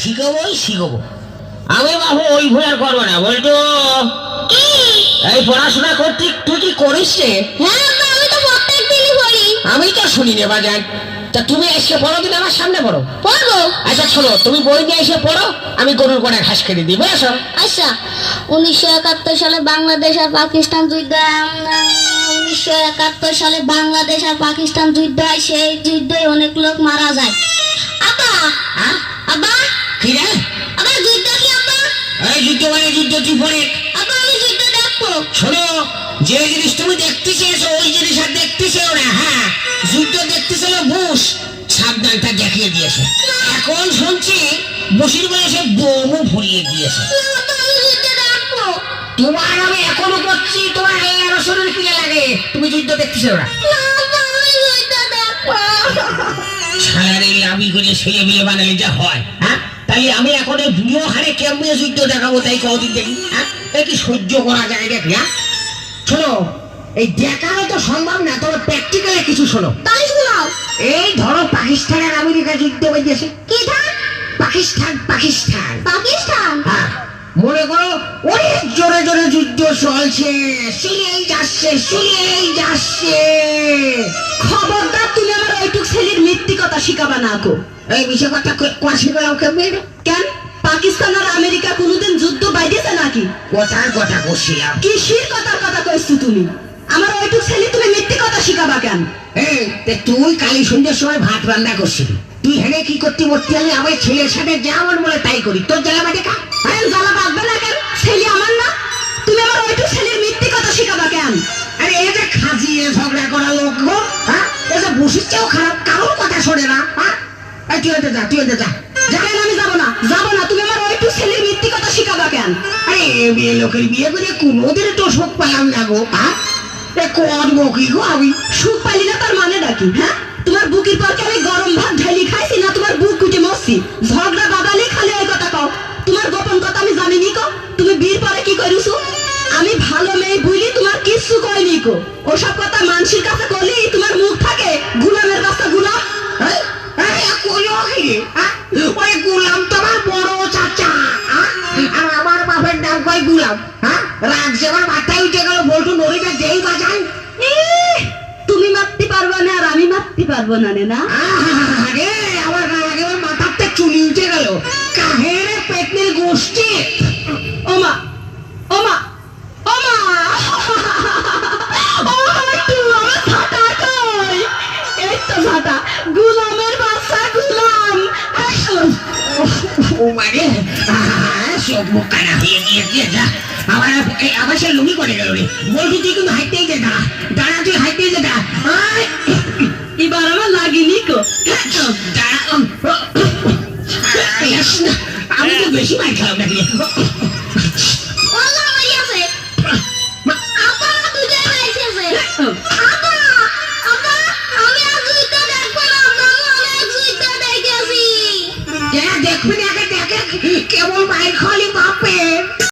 শিখবই শিখব। আমি বাবু ওই ভুল আর করব না বলতো এই পড়াশোনা করতে তুই কি করিস রে? হ্যাঁ আমি তো প্রত্যেক দিনই আমি তো শুনি রে বাজান তা তুমি এসে পড়ো দিন আমার সামনে পড়ো। পড়ব? আচ্ছা শোনো তুমি বই নিয়ে এসে পড়ো আমি গরুর কোড়ে ঘাস কেটে দিই বুঝেছ? আচ্ছা উনিশশো একাত্তর সালে বাংলাদেশ আর পাকিস্তান যুদ্ধ উনিশশো একাত্তর সালে বাংলাদেশ আর পাকিস্তান যুদ্ধ হয় সেই যুদ্ধে অনেক লোক মারা যায়। কি রে? আব্বা যুদ্ধ কি আব্বা? এই যুদ্ধ মানে যুদ্ধ তুই পড়ে আব্বা আমি যুদ্ধ দেখব। শোনো যে জিনিস তুমি দেখতে চেয়েছো ওই জিনিস আর দেখতে চেয়েও না হ্যাঁ। যুদ্ধ দেখতে ছিল বুশ সাবধানটা দেখিয়ে দিয়েছে। এখন শুনছি বুশির বয়সে বোমও ফুরিয়ে দিয়েছে। তোমার আমি এখনও করছি তোমার এই আরও শরীর কিনে লাগে? তুমি যুদ্ধ দেখতেছো না? আব্বা আমি লাভি করে ছেলে মেয়ে বানালে যা হয় তাই আমি এখন বুড়ো হারে কেমনে যুদ্ধ দেখাবো তাই কদিন দেখি হ্যাঁ? এ কি সহ্য করা যায় দেখি হ্যাঁ? শোনো এই দেখানো তো সম্ভব না তবে প্র্যাকটিক্যালে কিছু শোনো। তাই শোনাও। এই ধরো পাকিস্তান আর আমেরিকা যুদ্ধ হয়েছে কি ধান পাকিস্তান পাকিস্তান। পাকিস্তান? হ্যাঁ মনে করো অনেক জোরে জোরে যুদ্ধ চলছে শুনেই যাচ্ছে শুনেই যাচ্ছে। খবরদার তুমি ছেলের মিথ্যি কথা শিখাবা না গো। এই বিষয় কথা কোয়াশি গেলাম কেমন কেন? পাকিস্তান আর আমেরিকা কোনোদিন যুদ্ধ বাইরেছে নাকি? কথার কথা করছিলাম কিসির কথার কথা কইছো তুমি? আমার ওইটুক ছেলে তুমি মিথ্যি কথা শিখাবা কেন? এই তে তুই কালী সন্ধ্যের সময় ভাত রান্না করছিলি। তুই হেনে কি করতে মরতে আমি আমার ছেলের সাথে যেমন বলে তাই করি। তোর জ্বালা বাটে কা আরে জ্বালা বাঁধবে না কেন? ছেলে আমার না। তুমি আমার ওইটুক ছেলের মিথ্যি কথা শিখাবা কেন? আরে এই যে খাজিয়ে ঝগড়া লোক গো হ্যাঁ চেয়েও খারাপ, কারোর কথা শোনে না। তুই যা তুই যা। কেন? আরে না গো করব গো আমি? সুখ না তার মানে ডাকি হ্যাঁ? তোমার আমি গরম ভাত খাইছি না তোমার মরছি? ঝগড়া তোমার কিচ্ছু কইনি কো ওসব কথা মানুষের কাছে করলি তোমার মুখ থাকে। গুলামের বাচ্চা গুলাম কি? হ্যাঁ? ওই গুলাম তোমার বড় চাচা। হ্যাঁ? আর আমার বাপের নাম কয় গুলাম। হ্যাঁ? রাগ যেমন মাথায় উঠে গেল বলটু নড়িটা যেই বাজায় তুমি মারতে পারবা না আর আমি মারতে পারব না রে না মানে সব মুখ কানা হয়ে গিয়েছে এই আবার সে লুমি করে গেল রে বলছি তুই কিন্তু হাইতেই যে দাঁড়া দাঁড়া তুই হাইতেই যে দাঁড়া এবার আমার লাগিনি কো দাঁড়া উম, আয়, আসি না। আমি তো বেশি মাই খেলাম নাকি এখন একে দেখে কেমন মায়ের খলে